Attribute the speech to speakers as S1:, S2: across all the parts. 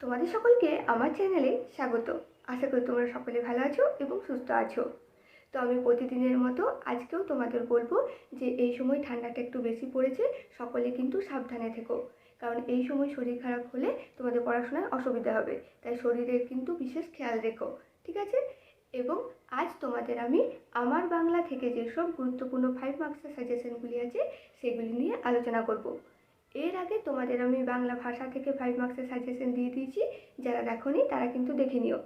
S1: তোমাদের সকলকে আমার চ্যানেলে স্বাগত। আশা করি তোমরা সকলে ভালো আছো এবং সুস্থ আছো। তো আমি প্রতিদিনের মতো আজকেও তোমাদের বলব যে এই সময় ঠান্ডাটা একটু বেশি পড়েছে, সকলে কিন্তু সাবধানে থেকো। কারণ এই সময় শরীর খারাপ হলে তোমাদের পড়াশোনায় অসুবিধা হবে, তাই শরীরের কিন্তু বিশেষ খেয়াল রেখো, ঠিক আছে? এবং আজ তোমাদের আমি আমার বাংলা থেকে যেসব গুরুত্বপূর্ণ ফাইভ মার্কসের সাজেশনগুলি আছে, সেগুলি নিয়ে আলোচনা করব। এর আগে তোমাদের আমি বাংলা ভাষা থেকে ফাইভ মার্কসের সাজেশন দিয়ে দিয়েছি, যারা দেখোনি তারা কিন্তু দেখে নিও।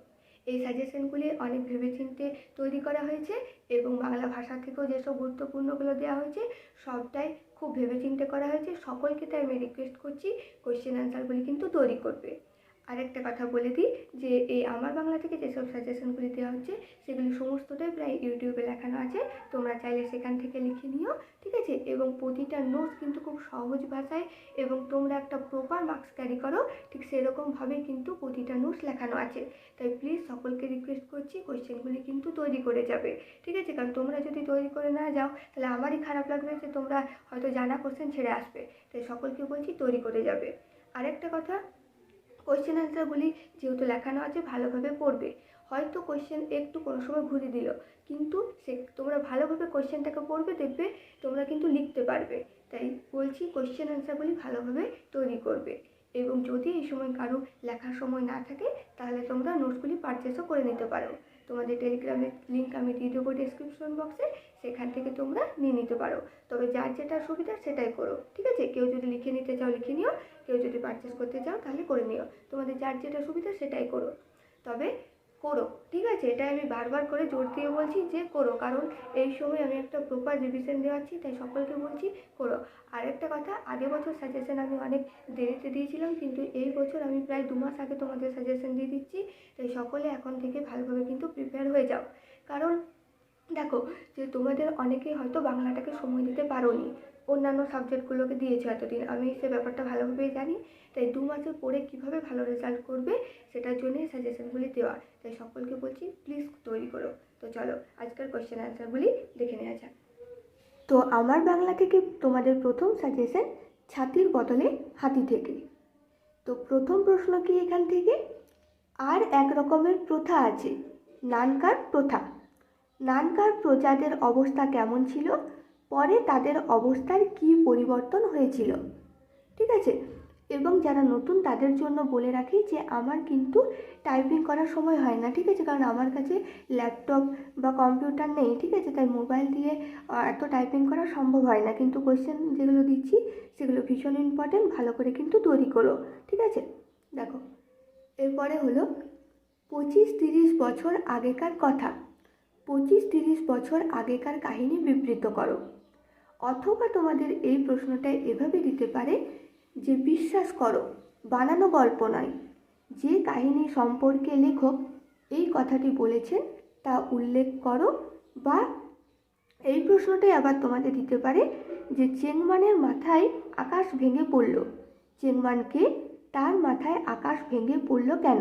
S1: এই সাজেশনগুলি অনেক ভেবেচিন্তে তৈরি করা হয়েছে এবং বাংলা ভাষা থেকেও যেসব গুরুত্বপূর্ণগুলো দেওয়া হয়েছে, সবটাই খুব ভেবেচিন্তে করা হয়েছে। সকলকে তাই আমি রিকোয়েস্ট করছি কোয়েশ্চেন অ্যান্সারগুলি কিন্তু তৈরি করবে। আরেকটা কথা বলে দিই যে এই আমার বাংলা থেকে যেসব সাজেশনগুলি দেওয়া হচ্ছে, সেগুলি সমস্তটাই প্রায় ইউটিউবে লেখানো আছে। তোমরা চাইলে সেখান থেকে লিখে নিও, ঠিক আছে? এবং প্রতিটা নোটস কিন্তু খুব সহজ ভাষায় এবং তোমরা একটা প্রপার মার্কস ক্যারি করো, ঠিক সেরকমভাবেই কিন্তু প্রতিটা নোটস লেখানো আছে। তাই প্লিজ সকলকে রিকোয়েস্ট করছি কোয়েশ্চেনগুলি কিন্তু তৈরি করে যাবে, ঠিক আছে? কারণ তোমরা যদি তৈরি করে না যাও, তাহলে আমারই খারাপ লাগবে যে তোমরা হয়তো জানা কোশ্চেন ছেড়ে আসবে। তাই সকলকে বলছি তৈরি করে যাবে। আরেকটা কথা কোয়েশ্চেন অ্যান্সারগুলি যেহেতু লেখানো আছে, ভালোভাবে পড়বে। হয়তো কোয়েশ্চেন একটু কোনো সময় ঘুরে দিল, কিন্তু সে তোমরা ভালোভাবে কোয়েশ্চেনটাকে পড়বে, দেখবে তোমরা কিন্তু লিখতে পারবে। তাই বলছি কোয়েশ্চেন অ্যান্সারগুলি ভালোভাবে তৈরি করবে। এবং যদি এই সময় কারও লেখার সময় না থাকে, তাহলে তোমরা নোটসগুলি পারচেসও করে নিতে পারো। তোমাদের টেলিগ্রামের লিঙ্ক আমি দিয়ে দেবো ডিসক্রিপশন বক্সে সেখান থেকে তোমরা নিয়ে নিতে পারো। তবে যার যেটা সুবিধা সেটাই করো, ঠিক আছে? কেউ যদি লিখে নিতে চাও, লিখে নিও। কেউ যদি পারচেস করতে চাও তাহলে করে নিও। তোমাদের যার যেটা সুবিধা সেটাই করো। তবে করো, ঠিক আছে? এটা আমি বারবার করে জোর দিয়ে বলছি যে করো। কারণ এই সময় আমি একটা প্রপার রিভিশন দেওয়াচ্ছি, তাই সকলকে বলছি করো। আর একটা কথা, আগের বছর সাজেশন আমি অনেক দেরিতে দিয়েছিলাম, কিন্তু এই বছর আমি প্রায় দু মাস আগে তোমাদের সাজেশন দিয়ে দিচ্ছি। তাই সকলে এখন থেকে ভালোভাবে কিন্তু প্রিপেয়ার হয়ে যাও। কারণ দেখো, যে তোমাদের অনেকেই হয়তো বাংলাটাকে সময় দিতে পারোনি। অন্যান্য সাবজেক্টগুলোকে দিয়েছ এতদিন। আমি সে ব্যাপারটা ভালোভাবেই জানি। তাই দু মাসে পড়ে কীভাবে ভালো রেজাল্ট করবে সেটার জন্যই সাজেশনগুলি দেওয়া। তাই সকলকে বলছি প্লিজ তৈরি করো। তো চলো, আজকের কোয়েশ্চেন অ্যান্সারগুলি দেখে নেওয়া যাক। তো আমার বাংলা থেকে তোমাদের প্রথম সাজেশন ছাতির বদলে হাতি থেকে। তো প্রথম প্রশ্ন কি এখান থেকে? আর এক রকমের প্রথা আছে, নানকার প্রথা। নানকার প্রজাদের অবস্থা কেমন ছিল? পরে তাদের অবস্থার কী পরিবর্তন হয়েছিল? ঠিক আছে? এবং যারা নতুন তাদের জন্য বলে রাখি যে, আমার কিন্তু টাইপিং করার সময় হয় না, ঠিক আছে? কারণ আমার কাছে ল্যাপটপ বা কম্পিউটার নেই, ঠিক আছে? তাই মোবাইল দিয়ে এত টাইপিং করা সম্ভব হয় না। কিন্তু কোয়েশ্চেন যেগুলো দিচ্ছি, সেগুলো ভীষণ ইম্পর্টেন্ট ভালো করে কিন্তু তৈরি করো, ঠিক আছে? দেখো, এরপরে হলো পঁচিশ তিরিশ বছর আগেকার কথা। পঁচিশ তিরিশ বছর আগেকার কাহিনী বিবৃত করো। অথবা তোমাদের এই প্রশ্নটা এভাবে দিতে পারে যে বিশ্বাস করো, বানানো গল্প নয়। যে কাহিনী সম্পর্কে লেখক এই কথাটি বলেছেন তা উল্লেখ করো বা এই প্রশ্নটাই আবার তোমাদের দিতে পারে যে চেংমানের মাথায় আকাশ ভেঙে পড়ল। চেংমানকে তার মাথায় আকাশ ভেঙে পড়ল কেন?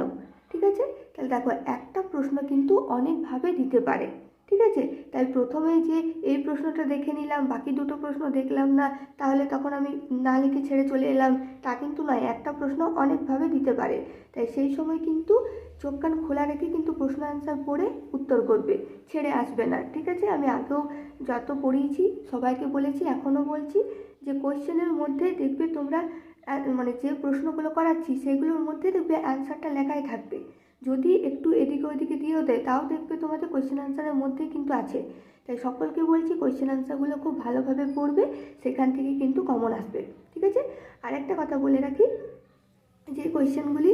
S1: ঠিক আছে? তাহলে দেখো, একটা প্রশ্ন কিন্তু অনেকভাবে দিতে পারে, ঠিক আছে? তাই প্রথমে যে এই প্রশ্নটা দেখে নিলাম, বাকি দুটো প্রশ্ন দেখলাম না, তাহলে তখন আমি না লিখে ছেড়ে চলে এলাম, তা কিন্তু নয়, একটা প্রশ্ন অনেকভাবে দিতে পারে। তাই সেই সময় কিন্তু চোখ কান খোলা রেখে কিন্তু প্রশ্ন অ্যান্সার পড়ে উত্তর করবে, ছেড়ে আসবে না, ঠিক আছে? আমি আগেও যত পড়িয়েছি, সবাইকে বলেছি, এখনও বলছি যে কোয়েশ্চেনের মধ্যে দেখবে তোমরা মানে যে প্রশ্নগুলো করাচ্ছি, সেগুলোর মধ্যে দেখবে অ্যান্সারটা লেখাই থাকবে। যদি একটু এদিকে ওদিকে দিয়েও দেয়, তাও দেখবে তোমাদের কোয়েশ্চেন অ্যান্সারের মধ্যেই কিন্তু আছে। তাই সকলকে বলছি কোয়েশ্চেন অ্যান্সারগুলো খুব ভালোভাবে পড়বে, সেখান থেকে কিন্তু কমন আসবে। ঠিক আছে? আর একটা কথা বলে রাখি, যে কোয়েশ্চেনগুলি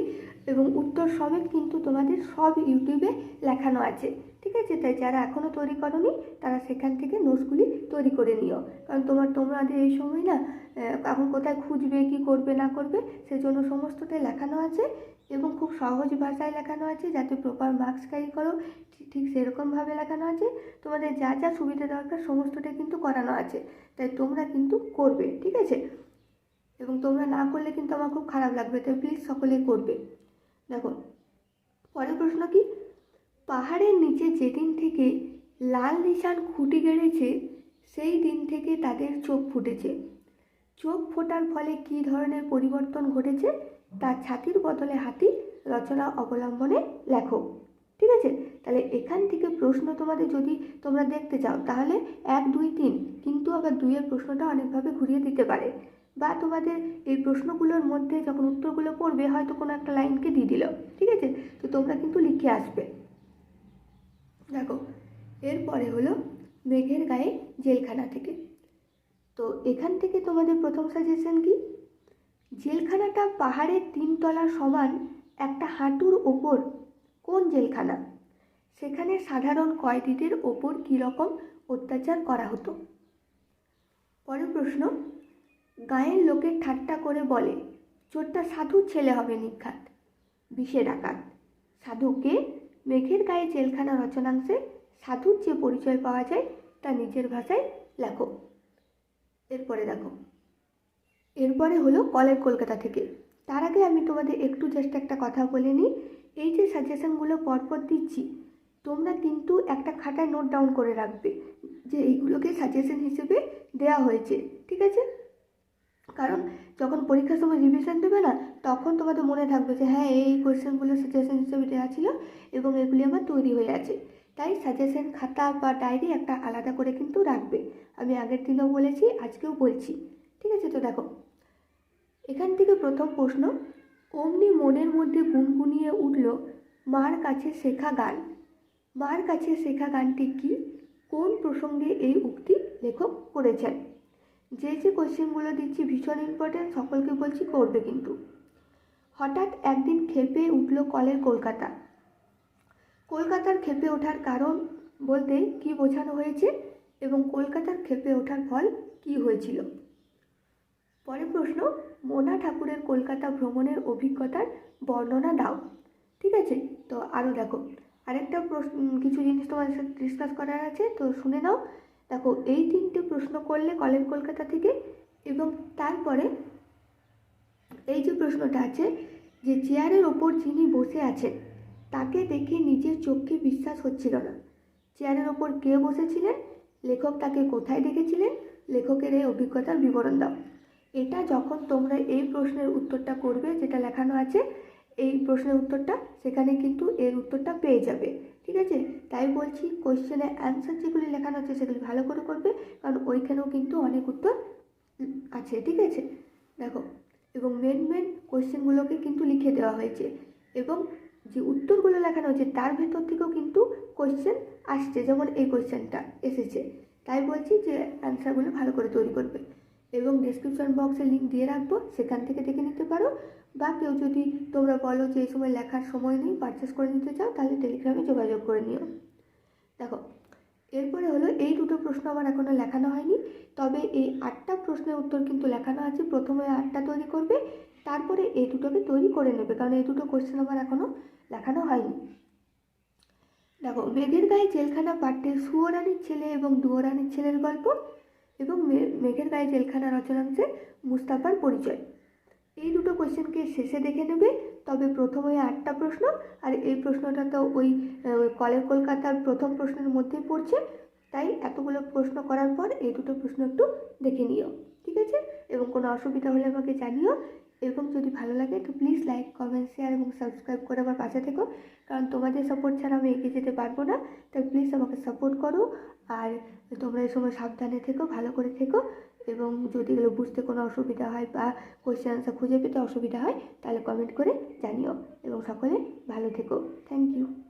S1: এবং উত্তর সমেত কিন্তু তোমাদের সব ইউটিউবে লেখানো আছে। ঠিক আছে? তাই যারা এখনও তৈরি করনি, তারা সেখান থেকে নোটসগুলি তৈরি করে নিও। কারণ তোমার, তোমাদের এই সময় না এখন কোথায় খুঁজবে, কি করবে, না করবে, সেজন্য সমস্তটাই লেখানো আছে এবং খুব সহজ ভাষায় লেখানো আছে, যাতে প্রপার মার্কস ক্যারি করো, ঠিক- ঠিক সেরকমভাবে লেখানো আছে। তোমাদের যা যা সুবিধা দরকার, সমস্তটাই কিন্তু করানো আছে। তাই তোমরা কিন্তু করবে, ঠিক আছে? এবং তোমরা না করলে কিন্তু আমার খুব খারাপ লাগবে, তাই প্লিজ সকলে করবে। দেখো, পরের প্রশ্ন কি? পাহাড়ের নিচে যেদিন থেকে লাল নিশান খুঁটি গেড়েছে, সেই দিন থেকে তাদের চোখ ফুটেছে। চোখ ফোটার ফলে কী ধরনের পরিবর্তন ঘটেছে, তা ছাতির বদলে হাতি রচনা অবলম্বনে লেখো। ঠিক আছে? তাহলে এখান থেকে প্রশ্ন তোমাদের যদি তোমরা দেখতে চাও, তাহলে এক, দুই, তিন, কিন্তু আবার দুইয়ের প্রশ্নটা অনেকভাবে ঘুরিয়ে দিতে পারে। বা তোমাদের এই প্রশ্নগুলোর মধ্যে যখন উত্তরগুলো পড়বে, হয়তো কোনো একটা লাইনকে দিয়ে দিল। ঠিক আছে? তো তোমরা কিন্তু লিখে আসবে। দেখো, এরপরে হলো মেঘের গায়ে জেলখানা থেকে। তো এখান থেকে তোমাদের প্রথম সাজেশন কি? জেলখানাটা পাহাড়ের তিনতলা সমান একটা হাঁটুর ওপর কোন জেলখানা? সেখানে সাধারণ কয়েদিদের ওপর কীরকম অত্যাচার করা হতো? পরের প্রশ্ন, গায়ের লোকের ঠাট্টা করে বলে, চোরটা সাধুর ছেলে হবে নিঘাত বিষে ডাকাত। সাধুকে মেঘের গায়ে জেলখানা রচনাংশে সাধুর যে পরিচয় পাওয়া যায় তা নিজের ভাষায় লেখো। এরপরে দেখো। এরপরে হলো কলের কলকাতা থেকে। তার আগে আমি তোমাদের একটু জাস্ট একটা কথা বলে নিই। এই যে সাজেশনগুলো পরপর দিচ্ছি, তোমরা কিন্তু একটা খাতায় নোট ডাউন করে রাখবে যে এইগুলোকে সাজেশন হিসেবে দেওয়া হয়েছে, ঠিক আছে? কারণ যখন পরীক্ষার সময় রিভিশন দেবে না, তখন তোমাদের মনে থাকবে যে হ্যাঁ এই কোয়েশ্চেনগুলো সাজেশন হিসেবে দেওয়া ছিল এবং এগুলি আমার তৈরি হয়ে আছে। তাই সাজেশন খাতা বা ডায়েরি একটা আলাদা করে কিন্তু রাখবে। আমি আগের দিনও বলেছি, আজকেও বলছি। ঠিক আছে তো, দেখো। এখান থেকে প্রথম প্রশ্ন, অমনি মনের মধ্যে গুনগুনিয়ে উঠল মার কাছে শেখা গান। মার কাছে শেখা গানটি কি? কোন প্রসঙ্গে এই উক্তি লেখক করেছেন? যে যে কোশ্চেনগুলো দিচ্ছি ভীষণ ইম্পর্ট্যান্ট সকলকে বলছি করবে কিন্তু। হঠাৎ একদিন খেপে উঠল কলের কলকাতা। কলকাতার খেপে ওঠার কারণ বলতে কি বোঝানো হয়েছে এবং কলকাতার খেপে ওঠার ফল কি হয়েছিল? পরের প্রশ্ন, মোনা ঠাকুরের কলকাতা ভ্রমণের অভিজ্ঞতার বর্ণনা দাও। ঠিক আছে? তো আরও দেখো। আরেকটা প্রশ্ন কিছু জিনিস তোমাদের সাথে ডিসকাস করার আছে, তো শুনে নাও। দেখো, এই তিনটে প্রশ্ন করলে কলেজ কলকাতা থেকে এবং তারপরে এই যে প্রশ্নটা আছে যে চেয়ারের ওপর যিনি বসে আছেন, তাকে দেখে নিজের চোখকে বিশ্বাস হচ্ছিল না। চেয়ারের ওপর কে বসেছিলেন? লেখক তাকে কোথায় দেখেছিলেন? লেখকের এই অভিজ্ঞতার বিবরণ দাও। এটা যখন তোমরা এই প্রশ্নের উত্তরটা করবে, যেটা লেখানো আছে, এই প্রশ্নের উত্তরটা, সেখানে কিন্তু এর উত্তরটা পেয়ে যাবে। ঠিক আছে? তাই বলছি কোশ্চেনে অ্যান্সার যেগুলি লেখানো আছে সেগুলি ভালো করে করবে, কারণ ওইখানেও কিন্তু অনেক উত্তর আছে, ঠিক আছে? দেখো, এবং মেন মেন কোশ্চেনগুলোকে কিন্তু লিখে দেওয়া হয়েছে, এবং যে উত্তরগুলো লেখানো হয়েছে তার ভেতর থেকেও কিন্তু কোশ্চেন আসছে, যেমন এই কোশ্চেনটা এসেছে। তাই বলছি যে অ্যান্সারগুলো ভালো করে তৈরি করবে। এবং ডিসক্রিপশন বক্সে লিঙ্ক দিয়ে রাখব, সেখান থেকে দেখে নিতে পারো। বা কেউ যদি তোমরা বলো যে এই সময় লেখার সময় নেই পারচেস করে নিতে চাও, তাহলে টেলিগ্রামে যোগাযোগ করে নিও। দেখো, এরপরে হলো এই দুটো প্রশ্ন আমার এখনও লেখানো হয়নি, তবে এই আটটা প্রশ্নের উত্তর কিন্তু লেখানো আছে। প্রথমে আটটা তৈরি করবে, তারপরে এই দুটোকে তৈরি করে নেবে, কারণ এই দুটো কোশ্চেন আমার এখনও লেখানো হয়নি। দেখো, মেঘের গায়ে জেলখানা পাঠ্যে সুয়োরানির ছেলে এবং দুয়োরানির ছেলের গল্প। এবং মেঘের গায়ে জেলখানা রচনাংশে মুস্তাফার পরিচয়। এই দুটো কোয়েশ্চেনকে শেষে দেখে নেবে, তবে প্রথমে আটটা প্রশ্ন, আর এই প্রশ্নটা তো ওই কলের কলকাতার প্রথম প্রশ্নের মধ্যেই পড়ছে। তাই এতগুলো প্রশ্ন করার পর এই দুটো প্রশ্ন একটু দেখে নিও, ঠিক আছে? এবং কোনো অসুবিধা হলে আমাকে জানিও এবং যদি ভালো লাগে তো প্লিজ লাইক কমেন্ট শেয়ার এবং সাবস্ক্রাইব করে আমার পাশে থেকো। কারণ তোমাদের সাপোর্ট ছাড়া আমি এগিয়ে যেতে পারব না। তাই প্লিজ আমাকে সাপোর্ট করো। আর তোমরা এই সময় সাবধানে থেকো, ভালো করে থেকো। এবং যদি এগুলো বুঝতে কোনো অসুবিধা হয় বা কোয়েশ্চেন আনসার খুঁজে পেতে অসুবিধা হয়, তাহলে কমেন্ট করে জানিও। এবং সকলে ভালো থেকো। Thank you